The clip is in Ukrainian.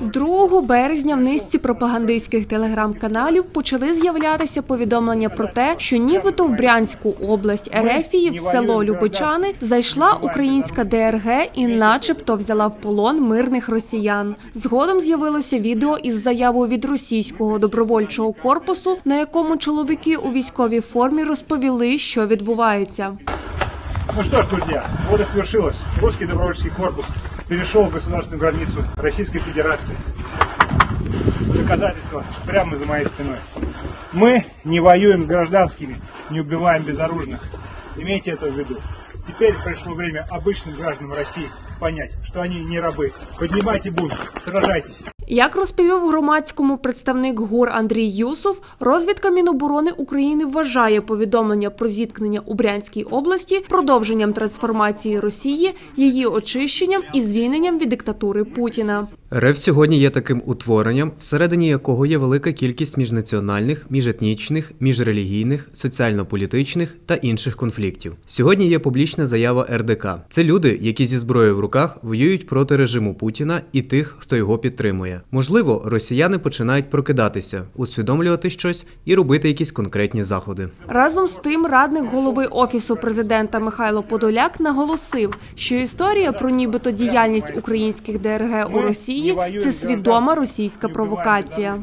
2 березня в низці пропагандистських телеграм-каналів почали з'являтися повідомлення про те, що нібито в Брянську область Ерефії в село Любичани зайшла українська ДРГ і, начебто, взяла в полон мирних росіян. Згодом з'явилося відео із заявою від російського добровольчого корпусу, на якому чоловіки у військовій формі розповіли, що відбувається. Ну что ж, друзья, вот и свершилось. Русский добровольческий корпус перешел государственную границу Российской Федерации. Доказательства прямо за моей спиной. Мы не воюем с гражданскими, не убиваем безоружных. Имейте это в виду. Теперь пришло время обычным гражданам России понять, что они не рабы. Поднимайте бунт, сражайтесь. Як розповів громадському представник ГУР Андрій Юсов, розвідка Міноборони України вважає повідомлення про зіткнення у Брянській області продовженням трансформації Росії, її очищенням і звільненням від диктатури Путіна. РФ сьогодні є таким утворенням, всередині якого є велика кількість міжнаціональних, міжетнічних, міжрелігійних, соціально-політичних та інших конфліктів. Сьогодні є публічна заява РДК. Це люди, які зі зброєю в руках воюють проти режиму Путіна і тих, хто його підтримує. Можливо, росіяни починають прокидатися, усвідомлювати щось і робити якісь конкретні заходи. Разом з тим, радник голови офісу президента Михайло Подоляк наголосив, що історія про нібито діяльність українських ДРГ у Росії це свідома російська провокація.